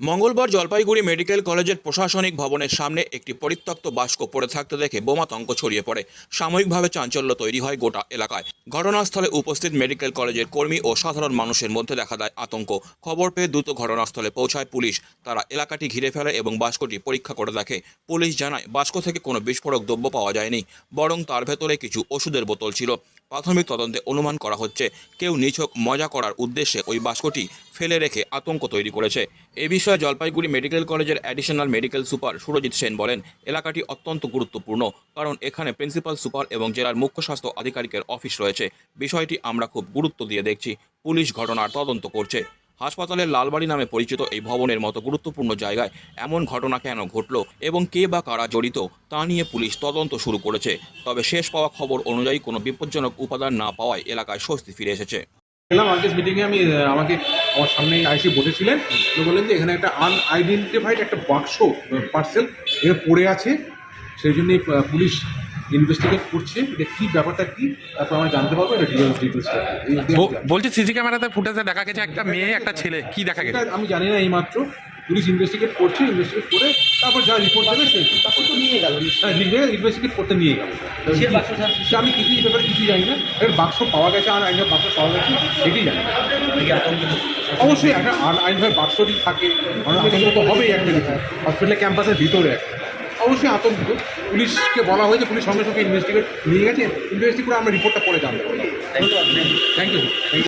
মঙ্গলবার জলপাইগুড়ি মেডিকেল কলেজের প্রশাসনিক ভবনের সামনে একটি পরিত্যক্ত বাস্ক পড়ে থাকতে দেখে বোমাতঙ্ক ছড়িয়ে পড়ে। সাময়িকভাবে চাঞ্চল্য তৈরি হয় গোটা এলাকায়। ঘটনাস্থলে উপস্থিত মেডিকেল কলেজের কর্মী ও সাধারণ মানুষের মধ্যে দেখা দেয় আতঙ্ক। খবর পেয়ে দ্রুত ঘটনাস্থলে পৌঁছায় পুলিশ। তারা এলাকাটি ঘিরে ফেলে এবং বাস্কটি পরীক্ষা করে দেখে। পুলিশ জানায় বাস্ক থেকে কোনো বিস্ফোরক দ্রব্য পাওয়া যায়নি, বরং তার ভেতরে কিছু ওষুধের বোতল ছিল। প্রাথমিক তদন্তে অনুমান করা হচ্ছে কেউ নিছক মজা করার উদ্দেশ্যে ওই বাস্কটি ফেলে রেখে আতঙ্ক তৈরি করেছে। এ বিষয়ে জলপাইগুড়ি মেডিকেল কলেজের additional medical super Surajit Sen বলেন, এলাকাটি অত্যন্ত গুরুত্বপূর্ণ কারণ এখানে প্রিন্সিপাল সুপার এবং জেলার মুখ্য স্বাস্থ্য আধিকারিকের অফিস রয়েছে। বিষয়টি আমরা খুব গুরুত্ব দিয়ে দেখছি। পুলিশ ঘটনার তদন্ত করছে। হাসপাতালের লালবাড়ি নামে পরিচিত এই ভবনের মতো গুরুত্বপূর্ণ জায়গায় এমন ঘটনা কেন ঘটল এবং কে বা কারা জড়িত তা নিয়ে পুলিশ তদন্ত শুরু করেছে। তবে শেষ পাওয়া খবর অনুযায়ী কোনো বিপজ্জনক উপাদান না পাওয়ায় এলাকায় স্বস্তি ফিরে এসেছে। গেলাম আজকের মিটিংয়ে আমি আমাকে আমার সামনে আইসি বসেছিলেন। তো বললেন যে এখানে একটা আনআইডেন্টিফাইড একটা বাক্স পার্সেল এখানে পড়ে আছে। সেই জন্যই পুলিশ ইনভেস্টিগেট করছে এটা কী ব্যাপারটা কী? তারপর আমরা জানতে পারব এটা ডিটেলস ডিটেলসটা। বলছি সিসি ক্যামেরাতে ফুটেজে দেখা গেছে একটা মেয়ে একটা ছেলে কি দেখা গেছে? আমি জানি না এইমাত্র। পুলিশ ইনভেস্টিগেট করছে ইনভেস্টিগেট করে তারপর যা রিপোর্ট দেবে সে তারপর তো নিয়ে গেল ইনভেস্টিগেট করতে নিয়ে গেল। সে আমি কিছুই ব্যাপারে কিছুই জানি না। এর বাক্স পাওয়া গেছে আর আইনের বাক্স পাওয়া গেছে সেটাই জানি অবশ্যই একটা আইন আইনভাবে বাক্সটি থাকে আতঙ্ক তো হবেই একটা কিছু হসপিটালের ক্যাম্পাসের ভিতরে একটা। অবশ্যই আতঙ্ক পুলিশকে বলা হয়েছে পুলিশ সঙ্গে সঙ্গে ইনভেস্টিগেট নিয়ে গেছে ইনভেস্টিগেট করে আমরা রিপোর্টটা পরে জানতে পারব থ্যাংক ইউ থ্যাংক ইউ